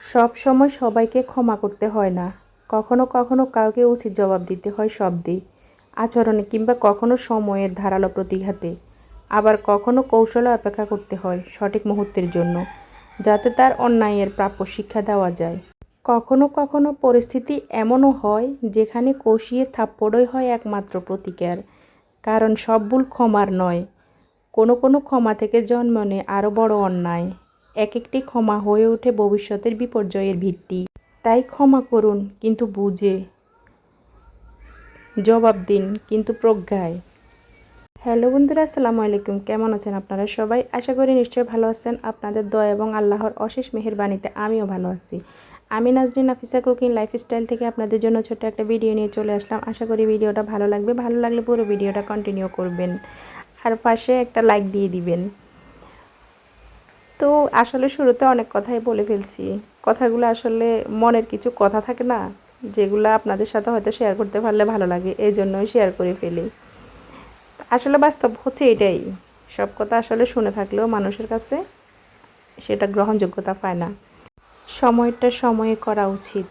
সব সময় সবাইকে ক্ষমা করতে হয় না। কখনো কখনো কাউকে উচিত জবাব দিতে হয় শব্দে, আচরণে কিংবা কখনো সময়ের ধারালো প্রতিঘাতে। আবার কখনো কৌশলে অপেক্ষা করতে হয় সঠিক মুহূর্তের জন্য, যাতে তার অন্যায়ের প্রাপ্য শিক্ষা দেওয়া যায়। কখনো কখনো পরিস্থিতি এমনও হয় যেখানে কষিয়ে থাপ্পড়ই হয় একমাত্র প্রতিকার, কারণ সব ভুল ক্ষমার নয়। কোনো কোনো ক্ষমা থেকে জন্ম নেয় আরও বড় অন্যায়। এক একটি ক্ষমা হয়ে ওঠে ভবিষ্যতের বিপর্যয়ের ভিত্তি। তাই ক্ষমা করুন, কিন্তু বুঝে। জবাব দিন, কিন্তু প্রজ্ঞায়। হ্যালো বন্ধুরা, আসসালামু আলাইকুম। কেমন আছেন আপনারা সবাই? আশা করি নিশ্চয়ই ভালো আছেন। আপনাদের দয়া এবং আল্লাহর অশেষ মেহেরবানিতে আমিও ভালো আছি। আমি নাজরিন নাফিসা কুকিং লাইফস্টাইল থেকে আপনাদের জন্য ছোট্ট একটা ভিডিও নিয়ে চলে আসলাম। আশা করি ভিডিওটা ভালো লাগবে। ভালো লাগলে পুরো ভিডিওটা কন্টিনিউ করবেন। আর পাশে একটা লাইক দিয়ে দিবেন। তো আসলে শুরুতে অনেক কথাই বলে ফেলছি। কথাগুলো আসলে মনের কিছু কথা থাকে না, যেগুলো আপনাদের সাথে হয়তো শেয়ার করতে পারলে ভালো লাগে এই জন্যই শেয়ার করে ফেলি। আসলে বাস্তব হচ্ছে এটাই, সব কথা আসলে শুনে থাকলেও মানুষের কাছে সেটা গ্রহণযোগ্যতা পায় না। সময়টা সময়ে করা উচিত।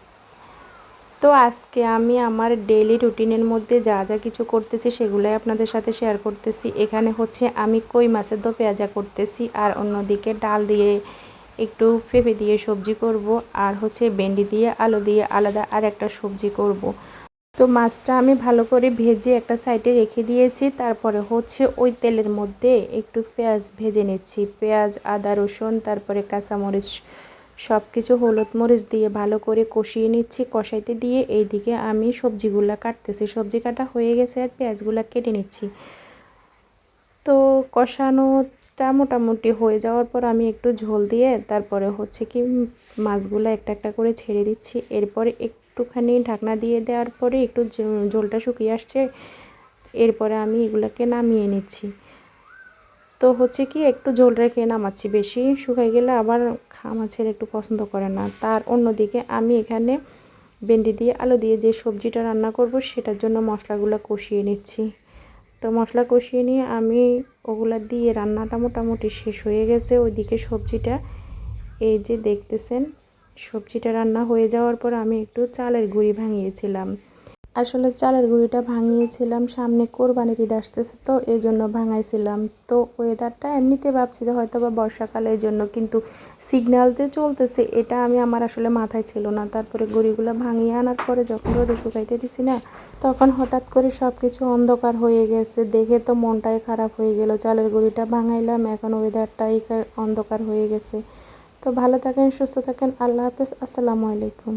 তো আজকে আমি আমার ডেইলি রুটিনের মধ্যে যা যা কিছু করতেছি সেগুলোই আপনাদের সাথে শেয়ার করতেছি। এখানে হচ্ছে আমি কই মাছের দো পেঁয়াজা করতেছি আর অন্যদিকে ডাল দিয়ে একটু পেঁপে দিয়ে সবজি করব আর হচ্ছে ভেন্ডি দিয়ে আলু দিয়ে আলাদা আর একটা সবজি করব। তো মাছটা আমি ভালো করে ভেজে একটা সাইডে রেখে দিয়েছি। তারপরে হচ্ছে ওই তেলের মধ্যে একটু পেঁয়াজ ভেজে নিচ্ছি। পেঁয়াজ, আদা, রসুন, তারপরে কাঁচামরিচ সব কিছু হলুদ মরিচ দিয়ে ভালো করে কষিয়ে নিচ্ছি, কষাইতে দিয়ে এইদিকে আমি সবজিগুলো কাটতেছি। সবজি কাটা হয়ে গেছে আর পেঁয়াজগুলো কেটে নিচ্ছি। তো কষানোটা মোটামুটি হয়ে যাওয়ার পর আমি একটু ঝোল দিয়ে তারপরে হচ্ছে কি মাছগুলো একটা একটা করে ছেড়ে দিচ্ছি। এরপরে একটুখানি ঢাকনা দিয়ে দেওয়ার পরে একটু ঝোলটা শুকিয়ে আসছে। এরপরে আমি এগুলোকে নামিয়ে নিচ্ছি। তো হচ্ছে কি একটু ঝোল রেখে নামাচ্ছি। বেশি শুকাই গেলে আবার আমার ছেলে একটু পছন্দ করে না। তার অন্যদিকে আমি এখানে ভেন্ডি দিয়ে আলু দিয়ে যে সবজিটা রান্না করব, সেটার জন্য মশলাগুলো কষিয়ে নিচ্ছি। তো মশলা কষিয়ে নিয়ে আমি ওগুলা দিয়ে রান্নাটা মোটামুটি শেষ হয়ে গেছে। ওইদিকে সবজিটা, এই যে দেখতেছেন, সবজিটা রান্না হয়ে যাওয়ার পর আমি একটু চালের গুঁড়ি ভাঙিয়েছিলাম। আসলে চালের গুঁড়িটা ভাঙিয়েছিলাম, সামনে কোরবানির ঈদ আসতেছে তো এই জন্য ভাঙাইছিলাম। তো ওয়েদারটা এমনিতে ভাবছি যে হয়তো বা বর্ষাকালের জন্য কিন্তু সিগন্যালতে চলতেছে, এটা আমি আমার আসলে মাথায় ছিল না। তারপরে গুঁড়িগুলো ভাঙিয়ে আনার পরে যখন রোদে শুকাইতে দিছি না, তখন হঠাৎ করে সব কিছু অন্ধকার হয়ে গেছে। দেখে তো মনটাই খারাপ হয়ে গেল, চালের গুঁড়িটা ভাঙাইলাম, এখন ওয়েদারটাই অন্ধকার হয়ে গেছে। তো ভালো থাকেন, সুস্থ থাকেন, আল্লাহ হাফেজ, আসসালামু আলাইকুম।